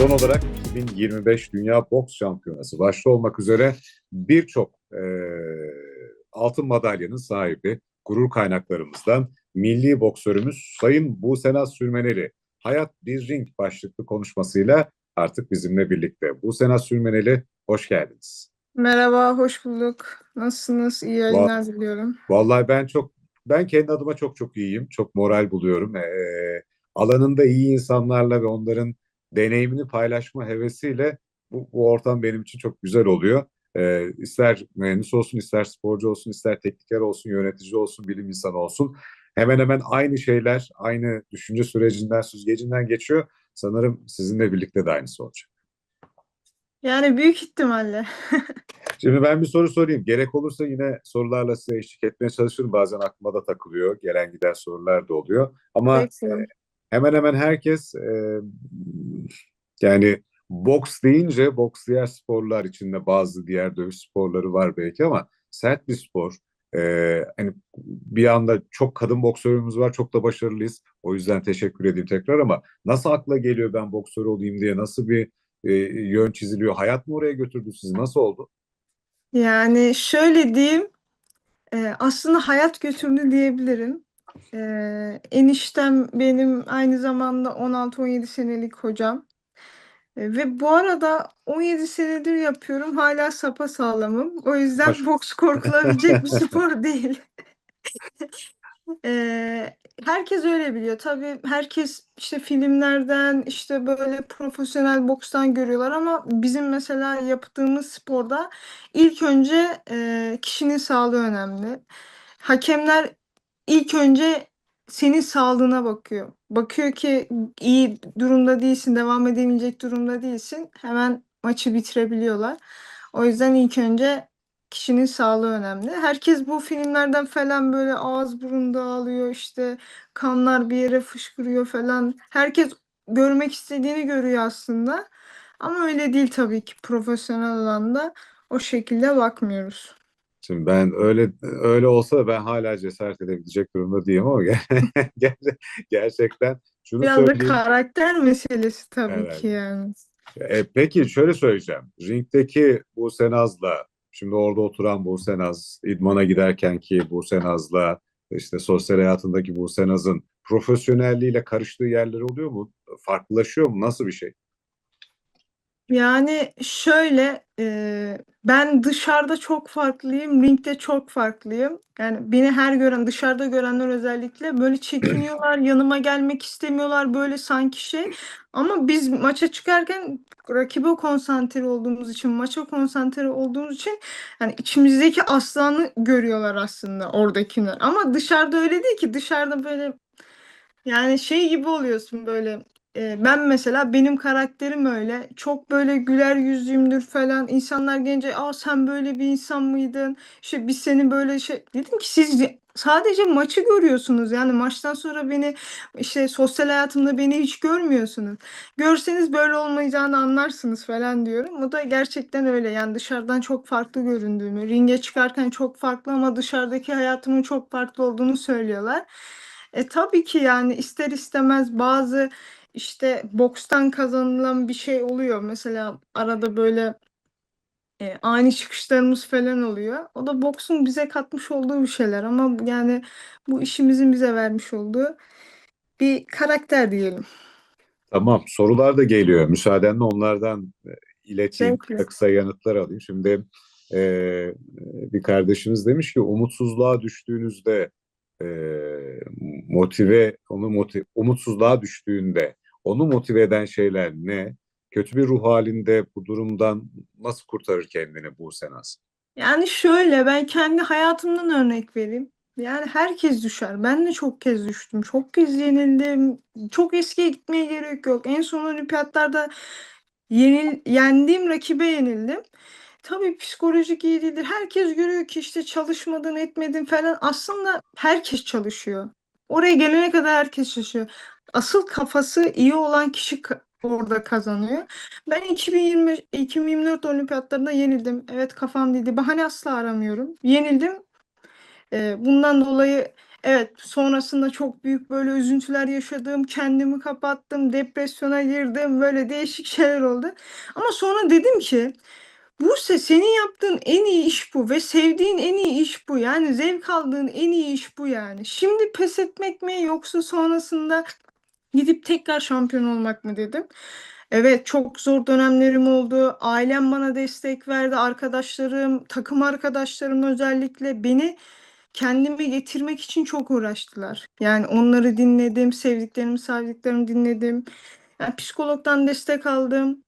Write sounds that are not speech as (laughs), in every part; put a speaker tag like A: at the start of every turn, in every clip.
A: Son olarak 2025 Dünya Boks Şampiyonası başta olmak üzere birçok e, altın madalyanın sahibi gurur kaynaklarımızdan milli boksörümüz Sayın Busenaz Sürmeneli Hayat Bir Ring başlıklı konuşmasıyla artık bizimle birlikte. Busenaz Sürmeneli hoş geldiniz.
B: Merhaba, hoş bulduk. Nasılsınız? İyi yayınlar diliyorum.
A: Vallahi ben çok ben kendi adıma çok çok iyiyim. Çok moral buluyorum. Ee, alanında iyi insanlarla ve onların deneyimini paylaşma hevesiyle bu, bu ortam benim için çok güzel oluyor. Ee, ister mühendis olsun, ister sporcu olsun, ister tekniker olsun, yönetici olsun, bilim insanı olsun. Hemen hemen aynı şeyler, aynı düşünce sürecinden, süzgecinden geçiyor. Sanırım sizinle birlikte de aynısı olacak.
B: Yani büyük ihtimalle. (laughs)
A: Şimdi ben bir soru sorayım. Gerek olursa yine sorularla size eşlik etmeye çalışırım. Bazen aklıma da takılıyor. Gelen giden sorular da oluyor. Ama
B: Bekliyorum.
A: Hemen hemen herkes e, yani boks deyince boks diğer sporlar içinde bazı diğer dövüş sporları var belki ama sert bir spor. E, hani bir anda çok kadın boksörümüz var. Çok da başarılıyız. O yüzden teşekkür edeyim tekrar ama nasıl akla geliyor ben boksör olayım diye nasıl bir e, yön çiziliyor? Hayat mı oraya götürdü sizi? Nasıl oldu?
B: Yani şöyle diyeyim, e, aslında hayat götürdü diyebilirim. E, eniştem benim aynı zamanda 16-17 senelik hocam. E, ve bu arada 17 senedir yapıyorum. Hala sapasağlamım. O yüzden
A: Maş-
B: boks korkulabilecek bir (laughs) spor değil. Eee, (laughs) herkes öyle biliyor. Tabii herkes işte filmlerden işte böyle profesyonel bokstan görüyorlar ama bizim mesela yaptığımız sporda ilk önce eee, kişinin sağlığı önemli. Hakemler ilk önce senin sağlığına bakıyor. Bakıyor ki iyi durumda değilsin, devam edemeyecek durumda değilsin. Hemen maçı bitirebiliyorlar. O yüzden ilk önce kişinin sağlığı önemli. Herkes bu filmlerden falan böyle ağız burun dağılıyor işte kanlar bir yere fışkırıyor falan. Herkes görmek istediğini görüyor aslında. Ama öyle değil tabii ki profesyonel alanda o şekilde bakmıyoruz.
A: Şimdi ben öyle öyle olsa da ben hala cesaret edebilecek durumda değilim ama ger- (laughs) ger- gerçekten şunu
B: Biraz da
A: söyleyeyim.
B: karakter meselesi tabii
A: Evet.
B: ki yani.
A: E, peki şöyle söyleyeceğim. Ringdeki Buse Naz'la şimdi orada oturan Buse Naz, idmana giderken ki Buse Naz'la işte sosyal hayatındaki Buse Naz'ın profesyonelliğiyle karıştığı yerler oluyor mu? Farklılaşıyor mu? Nasıl bir şey?
B: Yani şöyle e, ben dışarıda çok farklıyım, ringde çok farklıyım. Yani beni her gören, dışarıda görenler özellikle böyle çekiniyorlar, (clears throat) yanıma gelmek istemiyorlar böyle sanki şey. Ama biz maça çıkarken rakibe konsantre olduğumuz için, maça konsantre olduğumuz için yani içimizdeki aslanı görüyorlar aslında oradakiler. Ama dışarıda öyle değil ki. Dışarıda böyle yani şey gibi oluyorsun böyle. Ben mesela benim karakterim öyle. Çok böyle güler yüzlüyümdür falan. İnsanlar gelince aa sen böyle bir insan mıydın? İşte biz seni böyle şey dedim ki siz sadece maçı görüyorsunuz. Yani maçtan sonra beni işte sosyal hayatımda beni hiç görmüyorsunuz. Görseniz böyle olmayacağını anlarsınız falan diyorum. O da gerçekten öyle. Yani dışarıdan çok farklı göründüğümü, ringe çıkarken çok farklı ama dışarıdaki hayatımın çok farklı olduğunu söylüyorlar. E tabii ki yani ister istemez bazı işte bokstan kazanılan bir şey oluyor. Mesela arada böyle e, ani çıkışlarımız falan oluyor. O da boksun bize katmış olduğu bir şeyler ama yani bu işimizin bize vermiş olduğu bir karakter diyelim.
A: Tamam, sorular da geliyor. Müsaadenle onlardan e, ileteyim, kısa kısa yanıtlar alayım. Şimdi e, bir kardeşimiz demiş ki umutsuzluğa düştüğünüzde e, motive, onu motive, umutsuzluğa düştüğünde onu motive eden şeyler ne? Kötü bir ruh halinde bu durumdan nasıl kurtarır kendini bu Naz?
B: Yani şöyle ben kendi hayatımdan örnek vereyim. Yani herkes düşer. Ben de çok kez düştüm. Çok kez yenildim. Çok eskiye gitmeye gerek yok. En son olimpiyatlarda yenil, yendiğim rakibe yenildim. Tabii psikolojik iyi değildir. Herkes görüyor ki işte çalışmadın etmedin falan. Aslında herkes çalışıyor. Oraya gelene kadar herkes çalışıyor. Asıl kafası iyi olan kişi orada kazanıyor. Ben 2020 2024 olimpiyatlarında yenildim. Evet kafam dedi. Bahane asla aramıyorum. Yenildim. Ee, bundan dolayı Evet, sonrasında çok büyük böyle üzüntüler yaşadım, kendimi kapattım, depresyona girdim, böyle değişik şeyler oldu. Ama sonra dedim ki, Buse senin yaptığın en iyi iş bu ve sevdiğin en iyi iş bu. Yani zevk aldığın en iyi iş bu yani. Şimdi pes etmek mi yoksa sonrasında gidip tekrar şampiyon olmak mı dedim. Evet çok zor dönemlerim oldu. Ailem bana destek verdi. Arkadaşlarım, takım arkadaşlarım özellikle beni kendime getirmek için çok uğraştılar. Yani onları dinledim, sevdiklerimi, sevdiklerimi dinledim. Yani psikologdan destek aldım.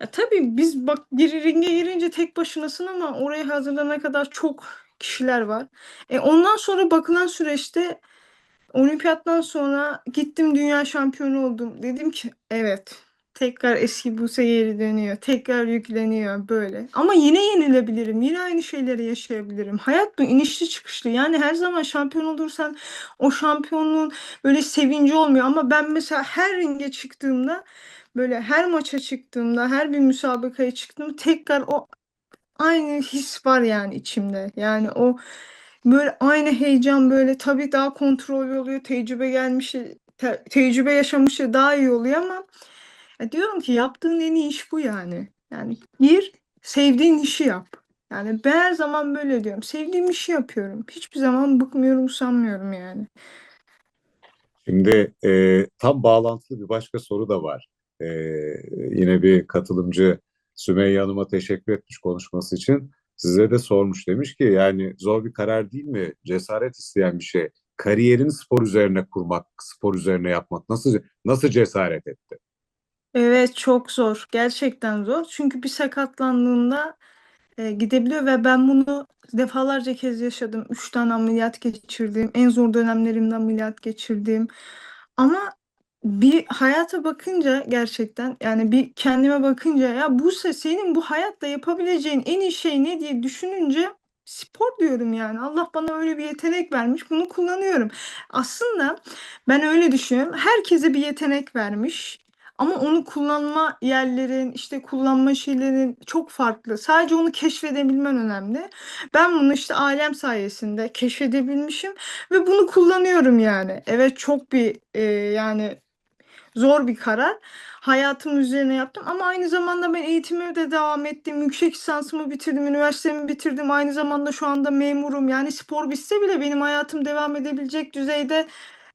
B: Ya tabii biz bak ringe girince tek başınasın ama oraya hazırlanana kadar çok kişiler var. E ondan sonra bakılan süreçte olimpiyattan sonra gittim dünya şampiyonu oldum. Dedim ki evet tekrar eski Buse geri dönüyor. Tekrar yükleniyor böyle. Ama yine yenilebilirim. Yine aynı şeyleri yaşayabilirim. Hayat bu inişli çıkışlı. Yani her zaman şampiyon olursan o şampiyonluğun böyle sevinci olmuyor. Ama ben mesela her ringe çıktığımda böyle her maça çıktığımda, her bir müsabakaya çıktığımda tekrar o aynı his var yani içimde. Yani o böyle aynı heyecan böyle tabii daha kontrollü oluyor. Tecrübe gelmişi, te- tecrübe yaşamışı daha iyi oluyor ama ya diyorum ki yaptığın en iyi iş bu yani. Yani bir sevdiğin işi yap. Yani ben her zaman böyle diyorum. Sevdiğim işi yapıyorum. Hiçbir zaman bıkmıyorum, usanmıyorum yani.
A: Şimdi e, tam bağlantılı bir başka soru da var. E, yine bir katılımcı Sümeyye Hanım'a teşekkür etmiş konuşması için. Size de sormuş demiş ki yani zor bir karar değil mi? Cesaret isteyen bir şey. Kariyerini spor üzerine kurmak, spor üzerine yapmak nasıl nasıl cesaret etti?
B: Evet çok zor. Gerçekten zor. Çünkü bir sakatlandığında e, gidebiliyor ve ben bunu defalarca kez yaşadım. Üç tane ameliyat geçirdim. En zor dönemlerimde ameliyat geçirdim. Ama bir hayata bakınca gerçekten yani bir kendime bakınca ya Buse senin bu hayatta yapabileceğin en iyi şey ne diye düşününce spor diyorum yani. Allah bana öyle bir yetenek vermiş. Bunu kullanıyorum. Aslında ben öyle düşünüyorum. Herkese bir yetenek vermiş. Ama onu kullanma yerlerin, işte kullanma şeylerin çok farklı. Sadece onu keşfedebilmen önemli. Ben bunu işte ailem sayesinde keşfedebilmişim ve bunu kullanıyorum yani. Evet çok bir e, yani zor bir karar. Hayatım üzerine yaptım ama aynı zamanda ben eğitimime de devam ettim. Yüksek lisansımı bitirdim, üniversitemi bitirdim. Aynı zamanda şu anda memurum. Yani spor bitse bile benim hayatım devam edebilecek düzeyde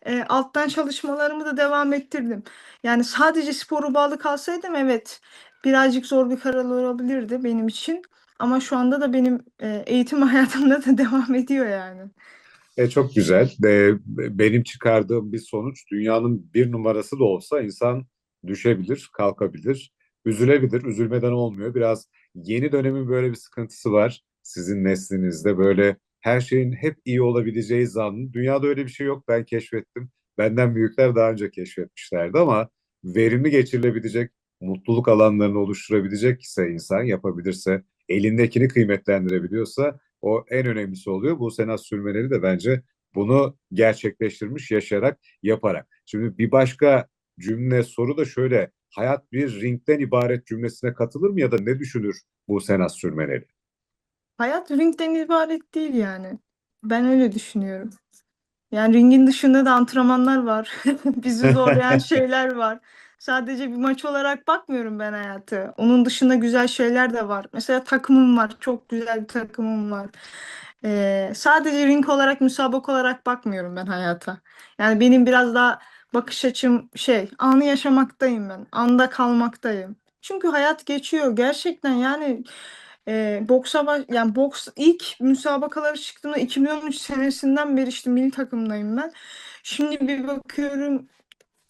B: e, alttan çalışmalarımı da devam ettirdim. Yani sadece sporu bağlı kalsaydım evet birazcık zor bir karar olabilirdi benim için. Ama şu anda da benim e, eğitim (laughs) hayatımda da devam ediyor yani.
A: E, çok güzel. De, benim çıkardığım bir sonuç dünyanın bir numarası da olsa insan düşebilir, kalkabilir, üzülebilir. Üzülmeden olmuyor. Biraz yeni dönemin böyle bir sıkıntısı var. Sizin neslinizde böyle her şeyin hep iyi olabileceği zannı. Dünyada öyle bir şey yok. Ben keşfettim. Benden büyükler daha önce keşfetmişlerdi ama verimli geçirilebilecek, mutluluk alanlarını oluşturabilecek ise insan yapabilirse, elindekini kıymetlendirebiliyorsa o en önemlisi oluyor. Bu senat sürmeleri de bence bunu gerçekleştirmiş yaşayarak, yaparak. Şimdi bir başka cümle soru da şöyle. Hayat bir ringden ibaret cümlesine katılır mı ya da ne düşünür bu senat sürmeleri?
B: Hayat ringden ibaret değil yani. Ben öyle düşünüyorum. Yani ringin dışında da antrenmanlar var. (laughs) Bizi zorlayan (laughs) şeyler var. Sadece bir maç olarak bakmıyorum ben hayatı. Onun dışında güzel şeyler de var. Mesela takımım var. Çok güzel bir takımım var. Ee, sadece ring olarak, müsabaka olarak bakmıyorum ben hayata. Yani benim biraz daha bakış açım şey, anı yaşamaktayım ben. Anda kalmaktayım. Çünkü hayat geçiyor. Gerçekten yani e, boksa baş, yani boks ilk müsabakaları çıktığımda 2013 senesinden beri işte milli takımdayım ben. Şimdi bir bakıyorum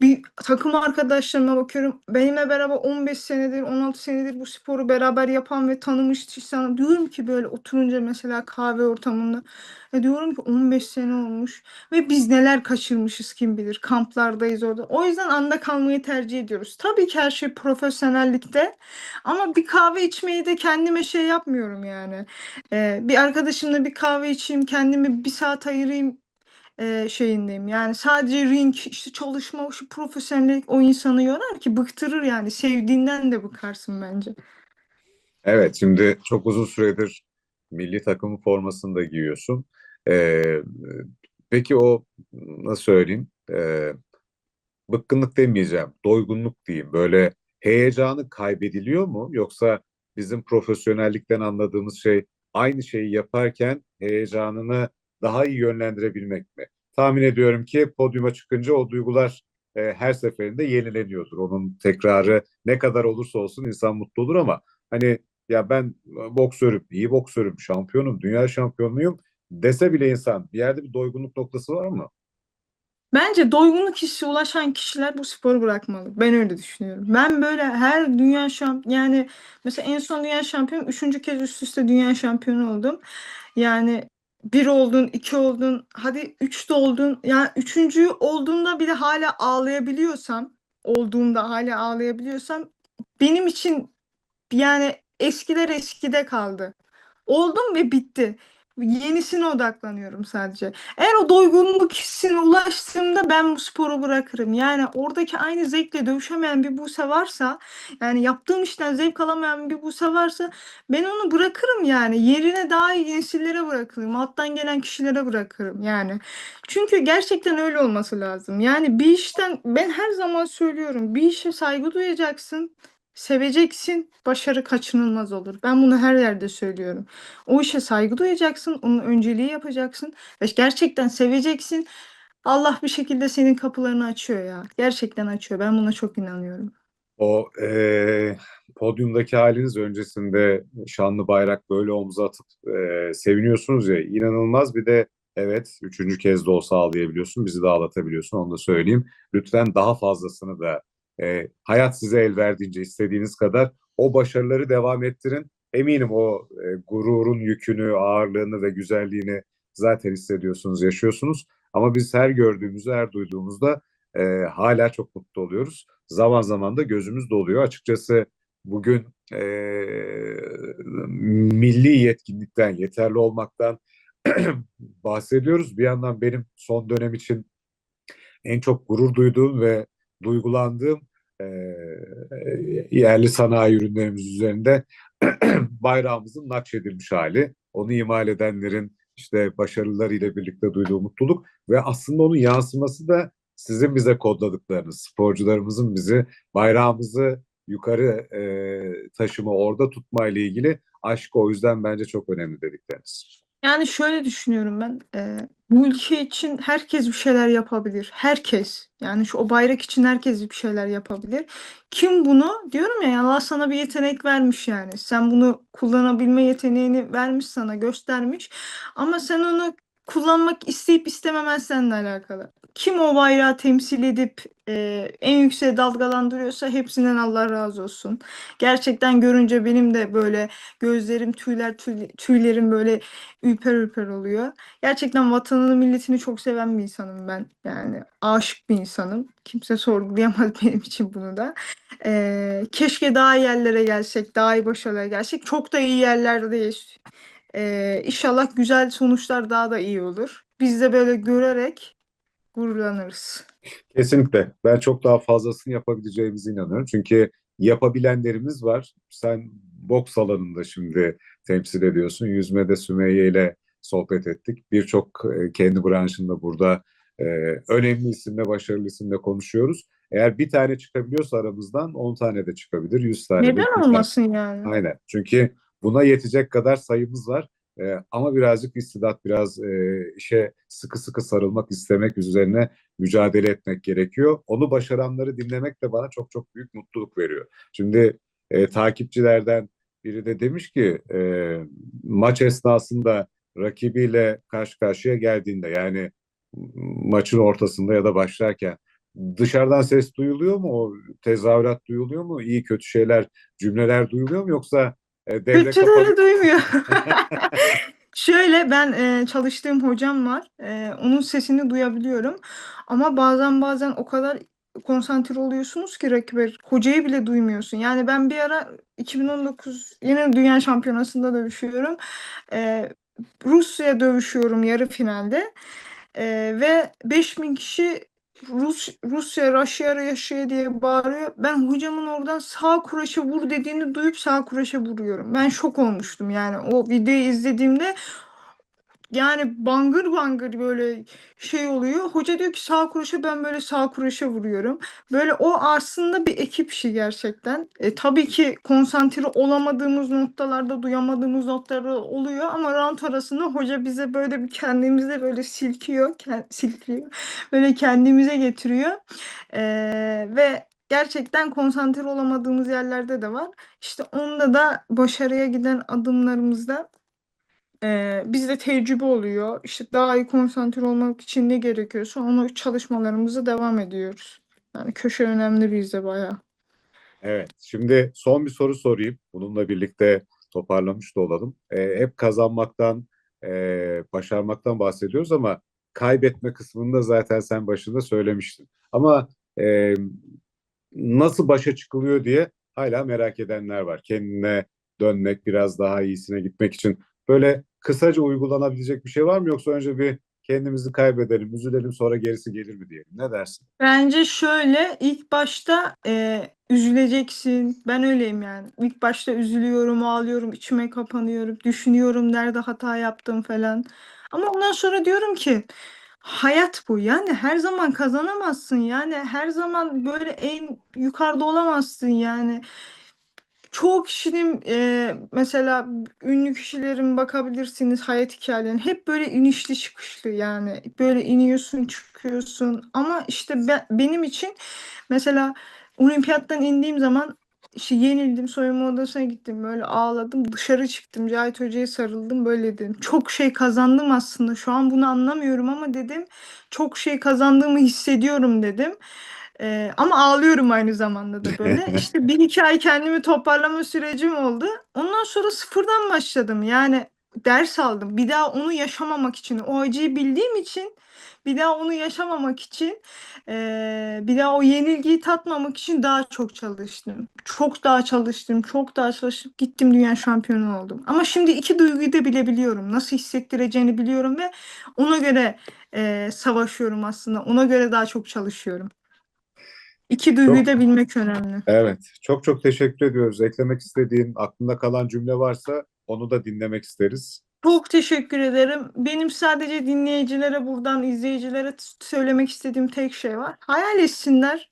B: bir takım arkadaşlarıma bakıyorum. Benimle beraber 15 senedir, 16 senedir bu sporu beraber yapan ve tanımış insan diyorum ki böyle oturunca mesela kahve ortamında ya diyorum ki 15 sene olmuş ve biz neler kaçırmışız kim bilir. Kamplardayız orada. O yüzden anda kalmayı tercih ediyoruz. Tabii ki her şey profesyonellikte ama bir kahve içmeyi de kendime şey yapmıyorum yani. Ee, bir arkadaşımla bir kahve içeyim, kendimi bir saat ayırayım e, şeyindeyim. Yani sadece ring, işte çalışma, şu profesyonellik o insanı yorar ki bıktırır yani. Sevdiğinden de bıkarsın bence.
A: Evet, şimdi çok uzun süredir milli takım formasını da giyiyorsun. Ee, Peki o nasıl söyleyeyim? Ee, bıkkınlık demeyeceğim, doygunluk diyeyim. Böyle heyecanı kaybediliyor mu? Yoksa bizim profesyonellikten anladığımız şey aynı şeyi yaparken heyecanını daha iyi yönlendirebilmek mi? Tahmin ediyorum ki podyuma çıkınca o duygular e, her seferinde yenileniyordur. Onun tekrarı ne kadar olursa olsun insan mutlu olur ama hani ya ben boksörüm, iyi boksörüm, şampiyonum, dünya şampiyonuyum dese bile insan bir yerde bir doygunluk noktası var mı?
B: Bence doygunluk hissi ulaşan kişiler bu sporu bırakmalı. Ben öyle düşünüyorum. Ben böyle her dünya şamp yani mesela en son dünya şampiyonu üçüncü kez üst üste dünya şampiyonu oldum. Yani bir oldun, iki oldun, hadi üç de oldun. Yani üçüncü olduğumda bile hala ağlayabiliyorsam, olduğumda hala ağlayabiliyorsam benim için yani eskiler eskide kaldı. Oldum ve bitti. Yenisine odaklanıyorum sadece. Eğer o doygunluk hissine ulaştığımda ben bu sporu bırakırım. Yani oradaki aynı zevkle dövüşemeyen bir Buse varsa, yani yaptığım işten zevk alamayan bir Buse varsa ben onu bırakırım yani. Yerine daha iyi nesillere bırakırım. Alttan gelen kişilere bırakırım yani. Çünkü gerçekten öyle olması lazım. Yani bir işten ben her zaman söylüyorum. Bir işe saygı duyacaksın. Seveceksin, başarı kaçınılmaz olur. Ben bunu her yerde söylüyorum. O işe saygı duyacaksın, onun önceliği yapacaksın ve gerçekten seveceksin. Allah bir şekilde senin kapılarını açıyor ya. Gerçekten açıyor. Ben buna çok inanıyorum.
A: O eee, podyumdaki haliniz öncesinde şanlı bayrak böyle omza atıp eee, seviniyorsunuz ya inanılmaz bir de evet üçüncü kez de olsa ağlayabiliyorsun bizi de ağlatabiliyorsun onu da söyleyeyim. Lütfen daha fazlasını da eee, hayat size el verdiğince istediğiniz kadar o başarıları devam ettirin. Eminim o eee, gururun yükünü, ağırlığını ve güzelliğini zaten hissediyorsunuz, yaşıyorsunuz. Ama biz her gördüğümüzde, her duyduğumuzda eee, hala çok mutlu oluyoruz zaman zaman da gözümüz doluyor. Açıkçası bugün e, milli yetkinlikten, yeterli olmaktan (clears throat) bahsediyoruz. Bir yandan benim son dönem için en çok gurur duyduğum ve duygulandığım e, yerli sanayi ürünlerimiz üzerinde (clears throat) bayrağımızın nakşedilmiş hali. Onu imal edenlerin işte başarılarıyla birlikte duyduğu mutluluk ve aslında onun yansıması da sizin bize kodladıklarınız, sporcularımızın bizi bayrağımızı yukarı e, taşıma, orada tutma ile ilgili aşk o yüzden bence çok önemli dedikleriniz.
B: Yani şöyle düşünüyorum ben. e, bu ülke için herkes bir şeyler yapabilir. Herkes. Yani şu o bayrak için herkes bir şeyler yapabilir. Kim bunu? Diyorum ya Allah sana bir yetenek vermiş yani. Sen bunu kullanabilme yeteneğini vermiş sana, göstermiş. Ama sen onu kullanmak isteyip istememen seninle alakalı. Kim o bayrağı temsil edip e, en yükseğe dalgalandırıyorsa hepsinden Allah razı olsun. Gerçekten görünce benim de böyle gözlerim tüyler tüy- tüylerim böyle ürper ürper oluyor. Gerçekten vatanını milletini çok seven bir insanım ben. Yani aşık bir insanım. Kimse sorgulayamaz (laughs) benim için bunu da. Ee, keşke daha iyi yerlere gelsek, daha iyi başarılara gelsek. Çok da iyi yerlerdeyiz. Ee, inşallah güzel sonuçlar daha da iyi olur. Biz de böyle görerek gururlanırız.
A: Kesinlikle. Ben çok daha fazlasını yapabileceğimize inanıyorum. Çünkü yapabilenlerimiz var. Sen boks alanında şimdi temsil ediyorsun. Yüzmede Sümeyye ile sohbet ettik. Birçok e, kendi branşında burada e, önemli isimle, başarılı isimle konuşuyoruz. Eğer bir tane çıkabiliyorsa aramızdan 10 tane de çıkabilir, 100 tane de.
B: Neden
A: 200 tane.
B: olmasın yani?
A: Aynen. Çünkü buna yetecek kadar sayımız var. Ee, ama birazcık istidat, biraz e, işe sıkı sıkı sarılmak, istemek üzerine mücadele etmek gerekiyor. Onu başaranları dinlemek de bana çok çok büyük mutluluk veriyor. Şimdi e, takipçilerden biri de demiş ki e, maç esnasında rakibiyle karşı karşıya geldiğinde yani maçın ortasında ya da başlarken dışarıdan ses duyuluyor mu? O tezahürat duyuluyor mu? İyi kötü şeyler, cümleler duyuluyor mu? Yoksa e, kapalı...
B: duymuyor. (laughs) (laughs) Şöyle ben e, çalıştığım hocam var. E, onun sesini duyabiliyorum. Ama bazen bazen o kadar konsantre oluyorsunuz ki rakibe hocayı bile duymuyorsun. Yani ben bir ara 2019 yine Dünya Şampiyonası'nda dövüşüyorum. E, Rusya dövüşüyorum yarı finalde. E, ve 5000 kişi Rus, Rusya, Rusya, Rusya diye bağırıyor. Ben hocamın oradan sağ kuraşa vur dediğini duyup sağ kuraşa vuruyorum. Ben şok olmuştum yani o videoyu izlediğimde yani bangır bangır böyle şey oluyor. Hoca diyor ki sağ kuruşa ben böyle sağ kuruşa vuruyorum. Böyle o aslında bir ekip işi gerçekten. E, tabii ki konsantre olamadığımız noktalarda, duyamadığımız noktalarda oluyor ama round arasında hoca bize böyle bir kendimize böyle silkiyor, ken- silkiliyor. Böyle kendimize getiriyor. E, ve gerçekten konsantre olamadığımız yerlerde de var. İşte onda da başarıya giden adımlarımızda Eee, bizde tecrübe oluyor. İşte daha iyi konsantre olmak için ne gerekiyorsa onu çalışmalarımıza devam ediyoruz. Yani köşe önemli bizde bayağı.
A: Evet, şimdi son bir soru sorayım. Bununla birlikte toparlamış da olalım. Ee, hep kazanmaktan, e, başarmaktan bahsediyoruz ama kaybetme kısmında zaten sen başında söylemiştin. Ama e, nasıl başa çıkılıyor diye hala merak edenler var. Kendine dönmek, biraz daha iyisine gitmek için böyle kısaca uygulanabilecek bir şey var mı? Yoksa önce bir kendimizi kaybedelim, üzülelim sonra gerisi gelir mi diyelim. Ne dersin?
B: Bence şöyle ilk başta eee, üzüleceksin. Ben öyleyim yani. İlk başta üzülüyorum, ağlıyorum, içime kapanıyorum, düşünüyorum nerede hata yaptım falan. Ama ondan sonra diyorum ki hayat bu. Yani her zaman kazanamazsın. Yani her zaman böyle en yukarıda olamazsın yani. Çoğu kişinin e, mesela ünlü kişilerin bakabilirsiniz hayat hikayelerine hep böyle inişli çıkışlı yani. Böyle iniyorsun çıkıyorsun. Ama işte be- benim için mesela olimpiyattan indiğim zaman işte yenildim soyunma odasına gittim böyle ağladım dışarı çıktım Cahit Hoca'ya sarıldım böyle dedim. Çok şey kazandım aslında. Şu an bunu anlamıyorum ama dedim çok şey kazandığımı hissediyorum dedim. Ee, ama ağlıyorum aynı zamanda da böyle. (laughs) İşte bir iki ay kendimi toparlama sürecim oldu. Ondan sonra sıfırdan başladım. Yani ders aldım. Bir daha onu yaşamamak için, o acıyı bildiğim için, bir daha onu yaşamamak için, eee, bir daha o yenilgiyi tatmamak için daha çok çalıştım. Çok daha çalıştım, çok daha çalıştım. Gittim dünya şampiyonu oldum. Ama şimdi iki duyguyu da bilebiliyorum. Nasıl hissettireceğini biliyorum ve ona göre eee, savaşıyorum aslında. Ona göre daha çok çalışıyorum. İki duyguyu
A: Çok
B: da bilmek önemli.
A: Evet, çok çok teşekkür ediyoruz. Eklemek istediğin, aklında kalan cümle varsa onu da dinlemek isteriz.
B: Çok teşekkür ederim. Benim sadece dinleyicilere buradan izleyicilere söylemek istediğim tek şey var. Hayal etsinler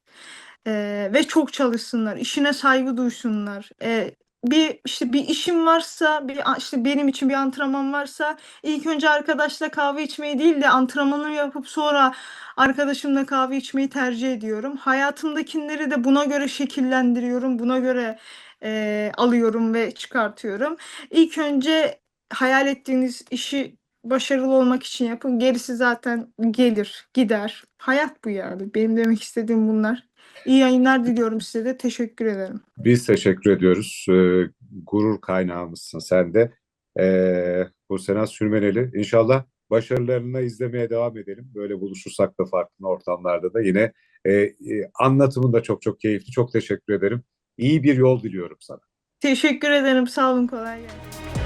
B: eee, ve çok çalışsınlar. İşine saygı duysunlar. Eee, bir işte bir işim varsa, bir işte benim için bir antrenman varsa ilk önce arkadaşla kahve içmeyi değil de antrenmanı yapıp sonra arkadaşımla kahve içmeyi tercih ediyorum. Hayatımdakileri de buna göre şekillendiriyorum. Buna göre eee, alıyorum ve çıkartıyorum. İlk önce hayal ettiğiniz işi başarılı olmak için yapın. Gerisi zaten gelir, gider. Hayat bu yani. Benim demek istediğim bunlar. İyi yayınlar diliyorum size de. Teşekkür ederim.
A: Biz teşekkür ediyoruz. Ee, gurur kaynağımızsın sen de. Ee, bu Senat Sürmeneli. İnşallah başarılarını izlemeye devam edelim. Böyle buluşursak da farklı ortamlarda da yine e, e, anlatımın da çok çok keyifli. Çok teşekkür ederim. İyi bir yol diliyorum sana.
B: Teşekkür ederim. Sağ olun. Kolay gelsin.